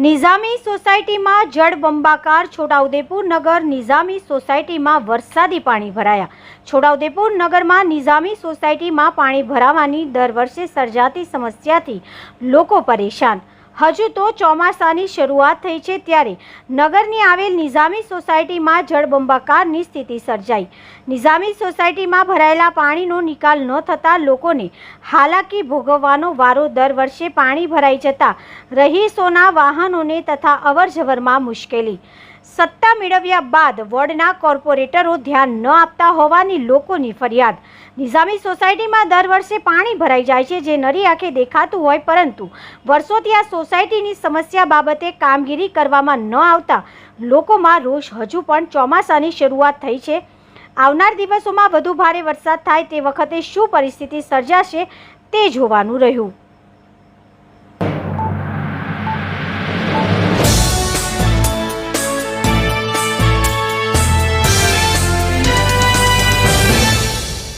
નિઝામી સોસાયટીમાં જળબંબાકાર છોટાઉદેપુર નગર નિઝામી સોસાયટીમાં વરસાદી પાણી ભરાયા. છોટાઉદેપુર નગરમાં નિઝામી સોસાયટીમાં પાણી ભરાવાની દર વર્ષે સર્જાતી સમસ્યાથી લોકો પરેશાન. હજુ તો ચોમાસાની શરૂઆત થઈ છે ત્યારે નગરની આવેલ નિઝામી સોસાયટીમાં જળબંબાકારની સ્થિતિ સર્જાઈ. નિઝામી સોસાયટીમાં ભરાયેલા પાણીનો નિકાલ ન થતાં લોકોને હાલાકી ભોગવવાનો વારો દર વર્ષે પાણી ભરાઈ જતા રહીશોના વાહનોને તથા અવરજવરમાં મુશ્કેલી. સત્તા મેળવ્યા બાદ વોર્ડના કોર્પોરેટરો ધ્યાન ન આપતા હોવાની લોકોની ફરિયાદ. નિઝામી સોસાયટીમાં દર વર્ષે પાણી ભરાઈ જાય છે, જે નરી આંખે દેખાતું હોય પરંતુ વર્ષોથી આ સોસાયટીની સમસ્યા બાબતે કામગીરી કરવામાં ન આવતા લોકોમાં રોષ હજુ પણ ચોમાસાની શરૂઆત થઈ છે. આવનાર દિવસોમાં વધુ ભારે વરસાદ થાય તે વખતે શું પરિસ્થિતિ સર્જાશે તે જોવાનું રહ્યું.